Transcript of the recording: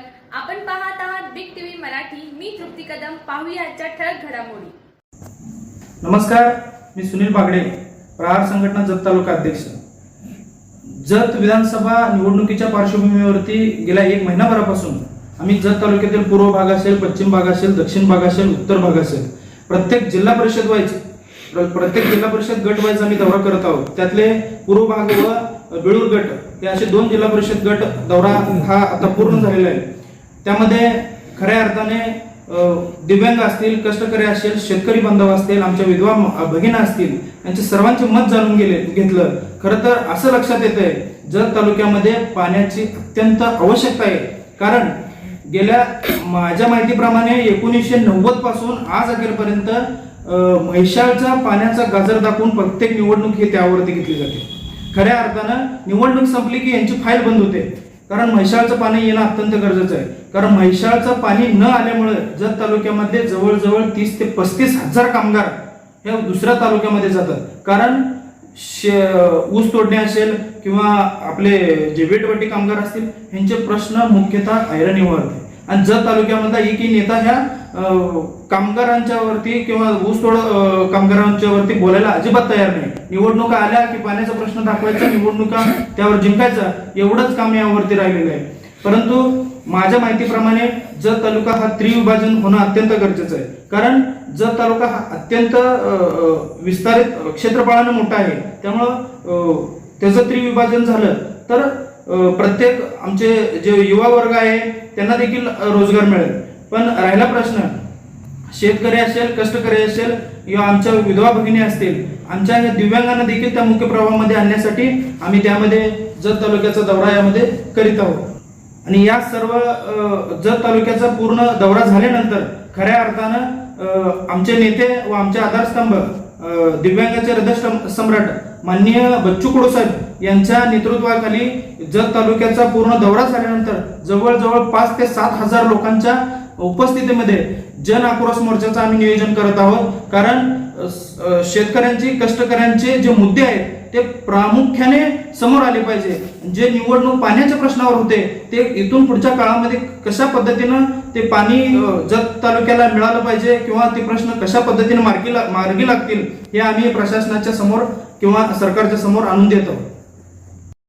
स्वागत आपण पाहत आहात बिग टीव्ही मराठी. मी तृप्ती कदम. पाहूया आजच्या ठळक घडामोडी. नमस्कार मी सुनील बागडे प्रहार संघटना जत तालुका अध्यक्ष. जत विधानसभा निवडणुकीच्या पार्श्वभूमीवरती गेल्या एक महिनाभरापासून आम्ही जत तालुक्यातील पूर्व भाग असेल पश्चिम भाग असेल दक्षिण भाग असेल उत्तर भाग असेल प्रत्येक जिल्हा परिषद वाईज प्रत्येक जिल्हा परिषद गट वाईज आम्ही दौरा करत आहोत. त्यातले पूर्व भाग व बेळूर गट हे असे दोन जिल्हा परिषद गट दौरा हा आता पूर्ण झालेला आहे. त्यामध्ये खऱ्या अर्थाने दिव्यांग असतील कष्टकरी असेल शेतकरी बांधव असतील आमच्या विधवा भगिना असतील यांचे सर्वांचे मत जाणून गेले घेतलं. खरं तर असं लक्षात येत आहे जत तालुक्यामध्ये पाण्याची अत्यंत आवश्यकता आहे. कारण गेल्या माझ्या माहितीप्रमाणे एकोणीसशे नव्वदपासून आज अखेरपर्यंत अ, पाण्याचा गाजर दाखवून प्रत्येक निवडणूक ही त्यावरती घेतली जाते. खऱ्या अर्थानं निवडणूक संपली की यांची फाईल बंद होते. कारण म्हैशाळचं पाणी येणं अत्यंत गरजेचं आहे. कारण म्हैशाळचं पाणी न आल्यामुळे जत तालुक्यामध्ये जवळजवळ तीस ते पस्तीस हजार कामगार हे दुसऱ्या तालुक्यामध्ये जातात. कारण शे ऊस तोडणे असेल किंवा आपले जे वेटवटी कामगार असतील यांचे प्रश्न मुख्यतः ऐरणीवर होते आणि जत तालुक्यामधला एकही नेता ह्या कामगारांच्या वरती किंवा ऊसतोड कामगारांच्या वरती बोलायला अजिबात तयार नाही. निवडणुका आल्या की पाण्याचा प्रश्न दाखवायचा निवडणुका त्यावर जिंकायचा एवढंच काम यावरती राहिलेलं आहे. परंतु माझ्या माहितीप्रमाणे जत तालुका हा त्रिविभाजन होणं अत्यंत गरजेचं आहे. कारण जत तालुका हा अत्यंत विस्तारित क्षेत्रफळानं मोठा आहे. त्यामुळं त्याचं त्रिविभाजन झालं तर प्रत्येक आमचे जे युवा वर्ग आहे त्यांना देखील रोजगार मिळेल. पण राहिला प्रश्न शेतकरी असेल कष्टकरी असेल किंवा आमच्या विधवा भगिनी असतील आमच्या या दिव्यांगांना देखील त्या मुख्य प्रवाहामध्ये आणण्यासाठी आम्ही त्यामध्ये जत तालुक्याचा दौरा यामध्ये करीत आहोत. आणि या सर्व जत तालुक्याचा पूर्ण दौरा झाल्यानंतर खऱ्या अर्थानं आमचे नेते व आमचे आधारस्तंभ दिव्यांगाचे हृदय सम्राट माननीय बच्चू कडूसाहेब यांच्या नेतृत्वाखाली जत तालुक्याचा पूर्ण दौरा झाल्यानंतर जवळजवळ पाच ते सात हजार लोकांच्या उपस्थितीमध्ये जन आक्रोश मोर्चाचं आम्ही नियोजन करत आहोत. कारण शेतकऱ्यांची कष्टकऱ्यांचे जे मुद्दे आहेत ते प्रामुख्याने समोर आले पाहिजे. जे निवडणूक पाण्याच्या प्रश्नावर होते ते इथून पुढच्या काळामध्ये कशा पद्धतीनं ते पाणी जत तालुक्याला मिळालं पाहिजे किंवा ते प्रश्न कशा पद्धतीने मार्गी ला- मार्गी लागतील हे आम्ही प्रशासनाच्या समोर किंवा सरकारच्या समोर आणून देत. आहोत